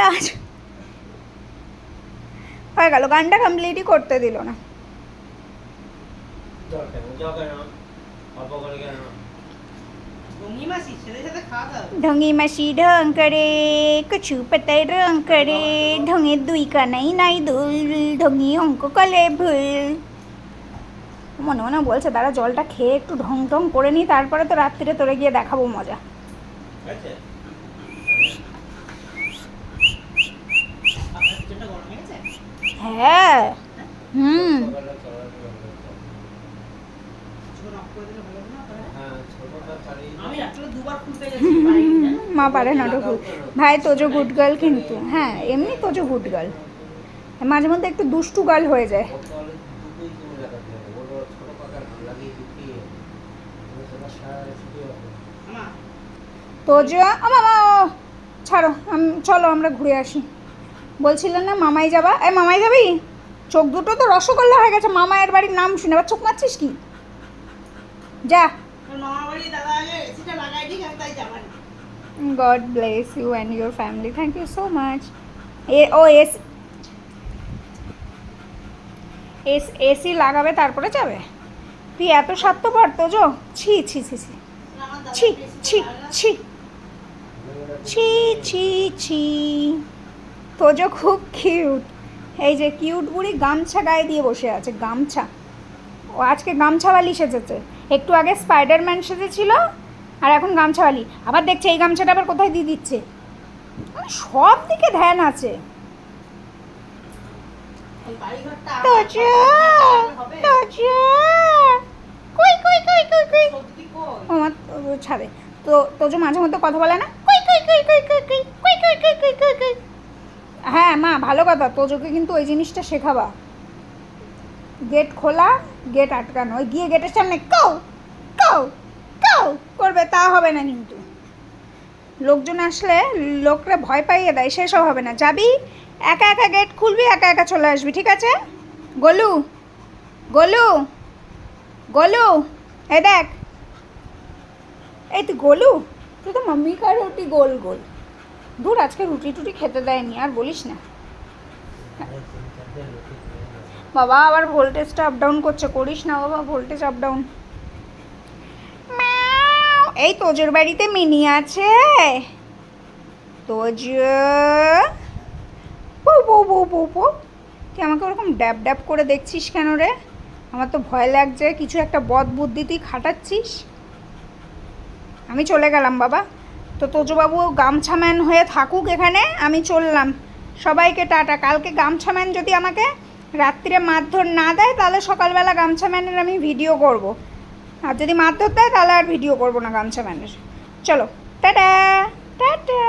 দাস হয়ে গেল গানটা কমপ্লিটই করতে দিল না। ঢঙে মাসি ঢং করে কছু পাতায় রং করে ঢঙে দুই কানাই নাই দুল ঢঙে অঙ্ক কলে ভুল। মনে মনে বলছে তারা জলটা খেয়ে একটু ঢং ঢং করে নি তারপরে তো রাত্রিরে তোরে গিয়ে দেখাবো মজা। আচ্ছা হ্যাঁ। হুম। মা পারে না গুড ভাই তোজো গুড গার্ল কিন্তু। হ্যাঁ এমনি তোজো গুড গার্ল মাঝে মধ্যে একটু দুষ্টু গার্ল হয়ে যায়। তোজো ছাড়ো চলো আমরা ঘুরে আসি। বলছিলেন না মামাই যাবা? এ মামাই যাবি? চোখ দুটো তো রসগোল্লা হয়ে গেছে মামায়ের বাড়ির নাম শুনে আবার চোখ মারছিস কি? যা। God bless you and your family thank you so much এ ও এস এস এসি লাগাবে তারপরে যাবে? তুই এত স্বার্থপর তোজো ছি ছি ছি ছি। ছি ছি ছি ছি ছি ছি। তোজো খুব কিউট এই যে কিউট বুড়ি গামছা গায়ে দিয়ে বসে আছে গামছা ও আজকে গামছাওয়ালি সেজেছে একটু আগে স্পাইডারম্যান সেজেছিল আর এখন গামছাওয়ালি আবার দেখছে এই গামছাটা আবার কোথায় দিয়ে দিচ্ছে মানে সব দিকে ধ্যান আছে ছাড়ে তো তোজো মাঝে মধ্যে কথা বলে না কই কই কই কই কই কই কই কই কই কই কই হ্যাঁ মা, ভালো কথা তোজোকে কিন্তু ওই জিনিসটা শেখাবা। গেট খোলা গেট আটকানো। ওই গিয়ে গেটের সামনে, কও কও কও, করবে তা হবে না কিন্তু। লোকজন আসলে লোকরা ভয় পাইয়ে দেয় সেসব হবে না। যাবি, একা একা গেট খুলবি, একা একা চলে আসবি, ঠিক আছে? গোলু গোলু গোলু, এ দেখ। এই তুই গোলু? তুই তো মাম্মি কার রুটি গোল গোল। দূর আজকে রুটি টুটি খেতে দেয়নি, আর বলিস না। বাবা, আবার ভোল্টেজটা আপ ডাউন করছে। করিস না বাবা ভোল্টেজ আপ ডাউন এই তোজোর বাড়িতে মিনি আছে। তোজ! বউ তুই আমাকে ওরকম ড্যাব ড্যাব করে দেখছিস কেন রে? আমার তো ভয় লাগছে, কিছু একটা বদ বুদ্ধি তুই খাটাচ্ছিস? আমি চলে গেলাম বাবা। তো তোজবাবু গামছাম্যান হয়ে থাকুক এখানে, আমি চললাম। সবাইকে টাটা। কালকে গামছা ম্যান যদি আমাকে রাত্রিরে মারধর না দেয়, তাহলে সকালবেলা গামছা ম্যানের আমি ভিডিও করব। আর যদি মারধর দেয়, তাহলে আর ভিডিও করব না গামছা ম্যানের। চলো, টাটা টাটা।